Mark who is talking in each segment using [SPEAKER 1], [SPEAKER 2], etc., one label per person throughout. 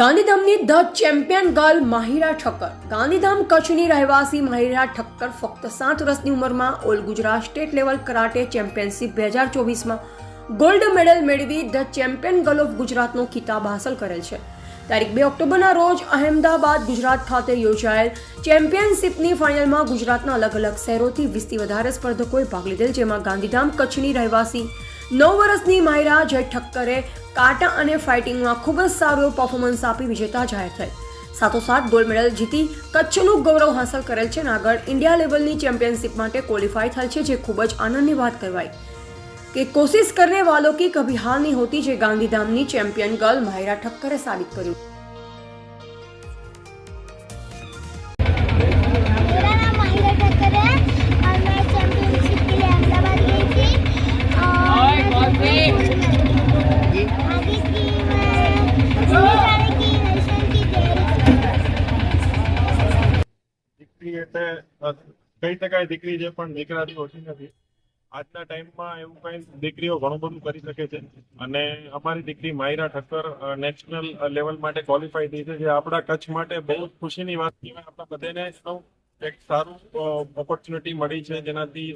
[SPEAKER 1] ગાંધીધામની the champion girl Mahira Thakkar. Gandhidham કચ્છની રહેવાસી માહિરા ઠક્કર ફક્ત સાત વર્ષની ઉંમરમાં all Gujarat state level karate championship બે હજાર ચોવીસમાં ગોલ્ડ મેડલ મેળવી ધ ચેમ્પિયન ગર્લ ઓફ ગુજરાતનો ખિતાબ હાંસલ કરેલ છે. તારીખ બે ઓક્ટોબરના રોજ અહેમદાબાદ ગુજરાત ખાતે યોજાયેલ ચેમ્પિયનશિપની ફાઇનલમાં ગુજરાતના અલગ અલગ શહેરોથી વીસથી વધારે સ્પર્ધકોએ ભાગ લીધેલ, જેમાં ગાંધીધામ, કચ્છની રહેવાસી, નવ વર્ષની માયરા જય ઠક્કરે કાટા અને ફાઇટિંગમાં ખૂબ જ સારું પરફોર્મન્સ આપી વિજેતા જાહેર થઈ. સાથોસાથ ગોલ્ડ મેડલ જીતી કચ્છનું ગૌરવ હાંસલ કરેલ છે અને આગળ ઇન્ડિયા લેવલની ચેમ્પિયનશિપ માટે ક્વોલિફાય થયેલ છે, જે ખૂબ જ આનંદની વાત કહેવાય. कि कोशिश करने वालों की कभी हार नहीं होती गांधीधाम गांधीधामनी चैंपियन गर्ल महिरा ठक्करे साबित
[SPEAKER 2] करी।
[SPEAKER 3] कई जगह दीक दीकरी होती नहीं આજના ટાઈમમાં એવું કઈ દીકરીઓ ઘણું બધું કરી શકે છે. અને અમારી દીકરી માયરા ઠક્કર નેશનલ લેવલ માટે ક્વોલિફાઈ થઈ છે. જે આપણા કચ્છ માટે બહુ ખુશીની વાત કહેવાય આપણા બધાને એક સારું ઓપોર્ચ્યુનિટી મળી છે. જેનાથી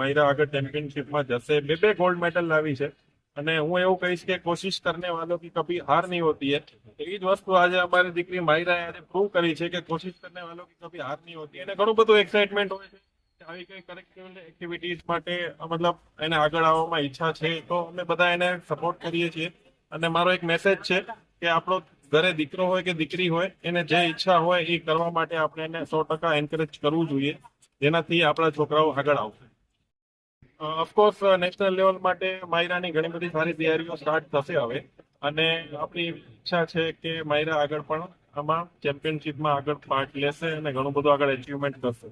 [SPEAKER 3] મહિરા આગળ ચેમ્પિયનશિપમાં જશે. બે બે ગોલ્ડ મેડલ લાવી છે. અને હું એવું કહીશ કે કોશિશ કરને વાલો કે કભી હાર નહીં હોતી હે. એવી જ વસ્તુ આજે અમારી દીકરી માહિરાએ આજે પ્રૂવ કરી છે કે કોશિશ કરને વાલો કે કભી હાર નહીં હોતી અને ઘણું બધું એક્સાઇટમેન્ટ હોય છે. આવી કઈ કરેક્ટિવ એક્ટિવિટીઝ માટે, મતલબ એને આગળ આવવામાં ઈચ્છા છે, તો અમે બધા એને સપોર્ટ કરીએ છીએ. અને મારો એક મેસેજ છે કે આપણો ઘરે દીકરો હોય કે દીકરી હોય, એને જે ઈચ્છા હોય એ કરવા માટે આપણે એને સો ટકા એન્કરેજ કરવું જોઈએ. જેનાથી આપણા છોકરાઓ આગળ આવશે. ઓફકોર્સ નેશનલ લેવલ માટે માયરાની ઘણી બધી સારી તૈયારીઓ સ્ટાર્ટ થશે હવે. અને આપણી ઈચ્છા છે કે માયરા આગળ પણ આમાં ચેમ્પિયનશિપમાં આગળ પાર્ટ લેશે અને ઘણું બધું આગળ અચીવમેન્ટ કરશે.